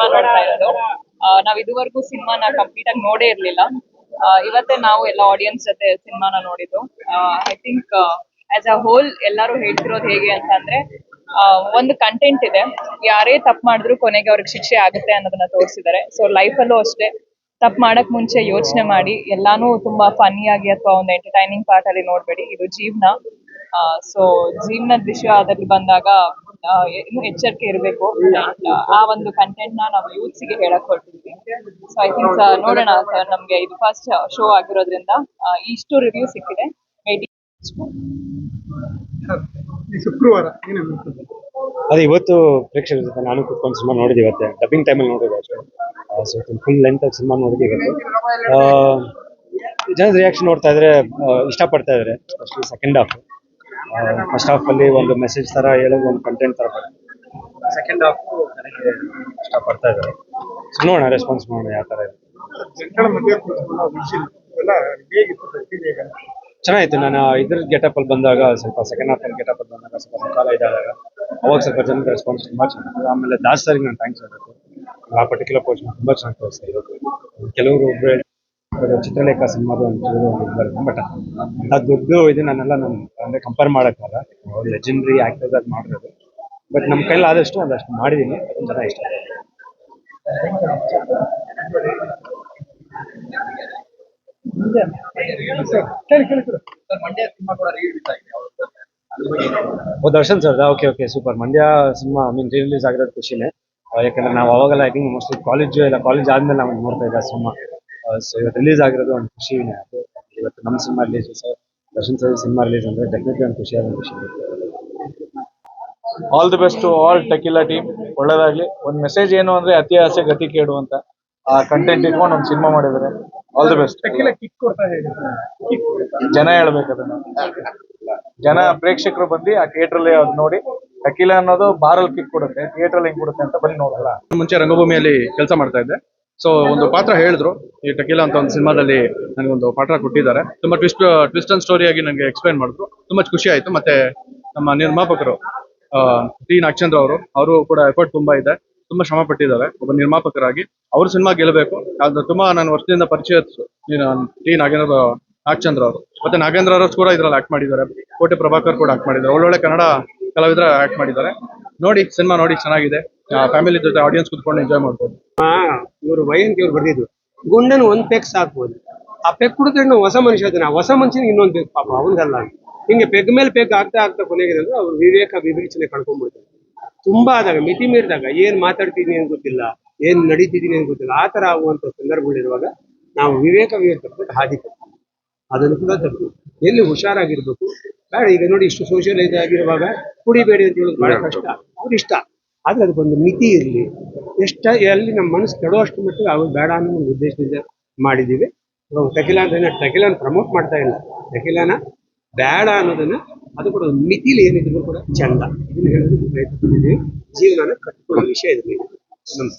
Cinema ನೋಡ್ತಾ ಇರೋದು ನಾವ್ ಇದುವರೆಗೂ ಸಿನಿಮಾನ ಕಂಪ್ಲೀಟ್ ಆಗಿ ನೋಡೇ ಇರ್ಲಿಲ್ಲ. ಇವತ್ತೇ ನಾವು ಎಲ್ಲ ಆಡಿಯನ್ಸ್ ಜೊತೆ ಸಿನಿಮಾನ ನೋಡಿದ್ದು. I think as a whole ಎಲ್ಲರೂ ಹೇಳ್ತಿರೋದು ಹೇಗೆ ಅಂತಂದ್ರೆ ಆ, ಒಂದು ಕಂಟೆಂಟ್ ಇದೆ. ಯಾರೇ ತಪ್ಪು ಮಾಡಿದ್ರು ಕೊನೆಗೆ ಅವ್ರಿಗೆ ಶಿಕ್ಷೆ ಆಗುತ್ತೆ ಅನ್ನೋದನ್ನ ತೋರಿಸಿದ್ದಾರೆ. ಸೊ ಲೈಫಲ್ಲೂ ಅಷ್ಟೇ. ತಪ್ಪು ಮಾಡಕ್ ಮುಂಚೆ ಯೋಚನೆ ಮಾಡಿ ಎಲ್ಲಾನು ತುಂಬಾ ಫನ್ನಿ ಆಗಿ ಅಥವಾ ಒಂದು ಎಂಟರ್ಟೈನಿಂಗ್ ಪಾರ್ಟ್ ಅಲ್ಲಿ ನೋಡ್ಬೇಡಿ. ಇದು ಜೀವನ. ಸೊ ಜೀವನದ ವಿಷಯ ಅದ್ರಲ್ಲಿ ಬಂದಾಗ ಇನ್ನೂ ಎಚ್ಚರಿಕೆ ಇರಬೇಕು ಆ ಒಂದು ಕಂಟೆಂಟ್ನ ನಾವು ಯೂತ್ಸ್ಗೆ ಹೇಳಕ್ ಹೊರಟಿದ್ವಿ. ಸೊ ಐ ಥಿಂಕ್ ನೋಡೋಣ ಸರ್ ನಮ್ಗೆ ಇದು ಫಸ್ಟ್ ಶೋ ಆಗಿರೋದ್ರಿಂದ ಇಷ್ಟು ರಿವ್ಯೂ ಸಿಕ್ಕಿದೆ. ಶುಕ್ರವಾರ ಅದೇ ಇವತ್ತು ಪ್ರೇಕ್ಷಕರ ಜೊತೆ ನಾನು ಕುತ್ಕೊಂಡು ಸಿನಿಮಾ ನೋಡಿದೆ ಇವತ್ತೆ. ಡಬ್ಬಿಂಗ್ ಟೈಮಲ್ಲಿ ನೋಡಿದೆ ಫುಲ್ ಲೆಂತ್ ಆಗಿ ಸಿನಿಮಾ ನೋಡಿದೆ ಇವತ್ತು. ಆ, ಜನದ ರಿಯಾಕ್ಷನ್ ನೋಡ್ತಾ ಇದ್ರೆ ಇಷ್ಟಪಡ್ತಾ ಇದ್ದಾರೆ ಸೆಕೆಂಡ್ ಹಾಫ್ ಫಸ್ಟ್ ಹಾಫ್ ಅಲ್ಲಿ ಒಂದು ಮೆಸೇಜ್ ತರ ಹೇಳೋದು ಒಂದು ಕಂಟೆಂಟ್ ತರ ಬರುತ್ತೆ ಸೆಕೆಂಡ್ ಹಾಫ್ ನನಗೆ ಇಷ್ಟಪಡ್ತಾ ಇದ್ದಾರೆ. ನೋಡೋಣ ರೆಸ್ಪಾನ್ಸ್ ಮಾಡೋಣ ಯಾವ ತರ ಇದೆ. ಚೆನ್ನಾಗಿತ್ತು. ನಾನು ಇದ್ರ ಗೆಟಪ್ ಅಲ್ಲಿ ಬಂದಾಗ ಸ್ವಲ್ಪ ಸೆಕೆಂಡ್ ಹಾಫ್ ಅಲ್ಲಿ ಗೆಟಪ್ ಅಲ್ಲಿ ಬಂದಾಗ ಸ್ವಲ್ಪ ಕಾಲ ಇದಾದಾಗ ಅವಾಗ ಸ್ವಲ್ಪ ಜನ ರೆಸ್ಪಾನ್ಸ್ ತುಂಬಾ ಚೆನ್ನಾಗಿತ್ತು. ಆಮೇಲೆ ದಾಸ್ ಸರಿಗೆ ನಾನು ಥ್ಯಾಂಕ್ಸ್ ಹೇಳಬೇಕು ಆ ಪರ್ಟಿಕ್ಯುಲರ್ ಪೋಸ್ಟ್ ತುಂಬಾ ಚೆನ್ನಾಗಿ ತೋರಿಸ್ತಾ ಇರೋದು. ಕೆಲವರು ಒಬ್ರು ಚಿತ್ರಲೇಖ ಸಿನಿಮಾದ ಒಂಚೂರು ಬರುತ್ತೆ. ಬಟ್ ಅದು ದುಡ್ಡು ಇದು ನಾನೆಲ್ಲ ನಾನು ಅಂದ್ರೆ ಕಂಪೇರ್ ಮಾಡೋಕ್ಕಲ್ಲ ಲೆಜೆಂಡ್ರಿ ಆಕ್ಟರ್ಸ್ ಆಗಿ ಮಾಡಿರೋದು. ಬಟ್ ನಮ್ಮ ಕೈಲಿ ಆದಷ್ಟು ಅದಷ್ಟು ಮಾಡಿದ್ದೀನಿ ಜನ ಇಷ್ಟ ಓ Darshan sir okay okay super Mandya cinema I mean release ಆಗಿರೋದು ಖುಷಿನೇ. ಆ, ಯಾಕಂದ್ರೆ ನಾವು ಅವಾಗೆಲ್ಲ ಐ ಥಿಂಕ್ ಮೋಸ್ಟ್ಲಿ ಕಾಲೇಜು ಇಲ್ಲ ಕಾಲೇಜ್ ಆದ್ಮೇಲೆ ನಾವು ನೋಡ್ತಾ ಇದ್ದ ಸಿನಿಮಾ. ಸೊ ಇವತ್ತು ರಿಲೀಸ್ ಆಗಿರೋದು ಒಂದು ಖುಷಿನೇ ಅದು ಇವತ್ತು ನಮ್ಮ cinema release sir Darshan sir cinema release ಅಂದ್ರೆ ಡೆಫಿನೆಟ್ಲಿ ಒಂದು ಖುಷಿಯಾದ ವಿಷಯ. All the best to all Tequila team ಒಳ್ಳೇದಾಗ್ಲಿ. ಒಂದು ಮೆಸೇಜ್ ಏನು ಅಂದ್ರೆ ಅತಿ ಆಸೆ ಗತಿ ಕೇಡು ಅಂತ ಆ ಕಂಟೆಂಟ್ ಇಟ್ಕೊಂಡು ಒಂದು ಸಿನಿಮಾ ಮಾಡಿದ್ದಾರೆ. ಆಲ್ ದಿ ಬೆಸ್ಟ್ ಜನ ಹೇಳ್ಬೇಕು ಅದನ್ನ. ಜನ ಪ್ರೇಕ್ಷಕರು ಬಂದು ಆ ಥಿಯೇಟರ್ ಅಲ್ಲಿ ಅದ್ ನೋಡಿ ಟಕೀಲ ಅನ್ನೋದು ಬಾರಲ್ಲಿ ಕಿಕ್ ಕೊಡುತ್ತೆ ಥಿಯೇಟರ್ ಹೆಂಗ್ ಕೊಡುತ್ತೆ ಅಂತ ಬಂದು ನೋಡಲ್ಲ ಮುಂಚೆ ರಂಗಭೂಮಿಯಲ್ಲಿ ಕೆಲಸ ಮಾಡ್ತಾ ಇದ್ದೆ. ಸೊ ಒಂದು ಪಾತ್ರ ಹೇಳಿದ್ರು ಈ ಟಕೀಲಾ ಅಂತ ಒಂದು ಸಿನಿಮಾದಲ್ಲಿ ನನಗೊಂದು ಪಾತ್ರ ಕೊಟ್ಟಿದ್ದಾರೆ. ತುಂಬಾ ಟ್ವಿಸ್ಟ್ ಟ್ವಿಸ್ಟ್ ಅಂಡ್ ಸ್ಟೋರಿ ಆಗಿ ನನಗೆ ಎಕ್ಸ್ಪ್ಲೈನ್ ಮಾಡಿದ್ರು. ತುಂಬಾ ಖುಷಿ ಆಯ್ತು. ಮತ್ತೆ ನಮ್ಮ ನಿರ್ಮಾಪಕರು ಟಿ ನಾಗಚಂದ್ರ ಅವರು ಅವರು ಕೂಡ ಎಫರ್ಟ್ ತುಂಬಾ ಇದೆ. ತುಂಬಾ ಶ್ರಮ ಪಟ್ಟಿದ್ದಾರೆ. ಒಬ್ಬ ನಿರ್ಮಾಪಕರಾಗಿ. ಅವ್ರ ಸಿನಿಮಾ ಗೆಲ್ಲಬೇಕು. ಅದು ತುಂಬಾ ನಾನು ವರ್ಷದಿಂದ ಪರಿಚಯ ಟಿ ನಾಗೇಂದ್ರ, ನಾಗಚಂದ್ರ ಅವರು. ಮತ್ತೆ ನಾಗೇಂದ್ರ ಅವರು ಕೂಡ ಇದ್ರಲ್ಲಿ ಆಕ್ಟ್ ಮಾಡಿದ್ದಾರೆ. ಕೋಟೆ ಪ್ರಭಾಕರ್ ಕೂಡ ಆಕ್ಟ್ ಮಾಡಿದ್ದಾರೆ. ಒಳ್ಳೊಳ್ಳೆ ಕನ್ನಡ ಕಲಾವಿದರ ಆಕ್ಟ್ ಮಾಡಿದ್ದಾರೆ. ನೋಡಿ ಸಿನಿಮಾ ನೋಡಿ, ಚೆನ್ನಾಗಿದೆ. ಫ್ಯಾಮಿಲಿ ಜೊತೆ ಆಡಿಯನ್ಸ್ ಕುತ್ಕೊಂಡು ಎಂಜಾಯ್ ಮಾಡ್ಬೋದು. ಇವರು ವೈಯಂತಿ ಇವ್ರು ಬರ್ದಿದ್ರು. ಗುಂಡನ್ ಒಂದ್ ಪೆಕ್ ಸಾಕ್ಬೋದು. ಆ ಪೆಕ್ ಕುಡಿದ್ರೆ ಹೊಸ ಮನುಷ್ಯ ಅದನ್ನ ಹೊಸ ಮನುಷ್ಯನಿಗೆ ಇನ್ನೊಂದ್ ಬೇಕು ಪಾಪ, ಅವನಿಗಲ್ಲ. ಹಿಂಗೆ ಪೆಗ್ ಮೇಲೆ ಪೆಗ್ ಆಗ್ತಾ ಆಗ್ತಾ ಕೊನೆಗೆ ಅಂದ್ರೆ ಅವ್ರು ವಿವೇಕ ವಿವೇಚನೆ ಕಳ್ಕೊಂಡ್ಬಿಡ್ತಾರೆ. ತುಂಬಾ ಆದಾಗ, ಮಿತಿ ಮೀರಿದಾಗ ಏನ್ ಮಾತಾಡ್ತಿದೀನಿ ಅಂತ ಗೊತ್ತಿಲ್ಲ, ಏನ್ ನಡೀತಿದೀನಿ ಅಂತ ಗೊತ್ತಿಲ್ಲ. ಆ ತರ ಆಗುವಂತ ಸಂದರ್ಭಗಳಿರುವಾಗ ನಾವು ವಿವೇಕ ವಿವೇಕ ಹಾದಿ ಅದನ್ನು ಕೂಡ ತಪ್ಪು. ಎಲ್ಲಿ ಹುಷಾರಾಗಿರ್ಬೇಕು. ಬೇಡ, ಈಗ ನೋಡಿ, ಇಷ್ಟು ಸೋಷಿಯಲೈಸ್ ಆಗಿರುವಾಗ ಕುಡಿಬೇಡಿ ಅಂತ ಹೇಳೋದು ಬಹಳ ಕಷ್ಟ. ಇಷ್ಟ. ಆದ್ರೆ ಅದಕ್ಕೊಂದು ಮಿತಿ ಇರಲಿ. ಎಷ್ಟ ಎಲ್ಲಿ ನಮ್ಮ ಮನಸ್ಸು ಕೆಡುವಷ್ಟು ಮಟ್ಟಿಗೆ ಅವ್ರು ಬೇಡ ಅನ್ನೋ ಒಂದು ಉದ್ದೇಶದಿಂದ ಮಾಡಿದ್ದೀವಿ ಟಕಿಲ ಅಂತ ಟಕಿಲಾನ ಪ್ರಮೋಟ್ ಮಾಡ್ತಾ ಇಲ್ಲ. ಟಕಿಲಾನ ಬೇಡ ಅನ್ನೋದನ್ನ ಅದು ಕೂಡ ಮಿತಿಲಿ ಏನಿದ್ರು ಕೂಡ ಚಂದ. ಇದನ್ನ ಹೇಳೋದಕ್ಕೆ ಪ್ರಯತ್ನ ಜೀವನ ಜೀವನನ ಕಟ್ಟಿಕೊಳ್ಳೋ ವಿಷಯ ಇದರಲ್ಲಿ. ನಮಸ್ತೆ.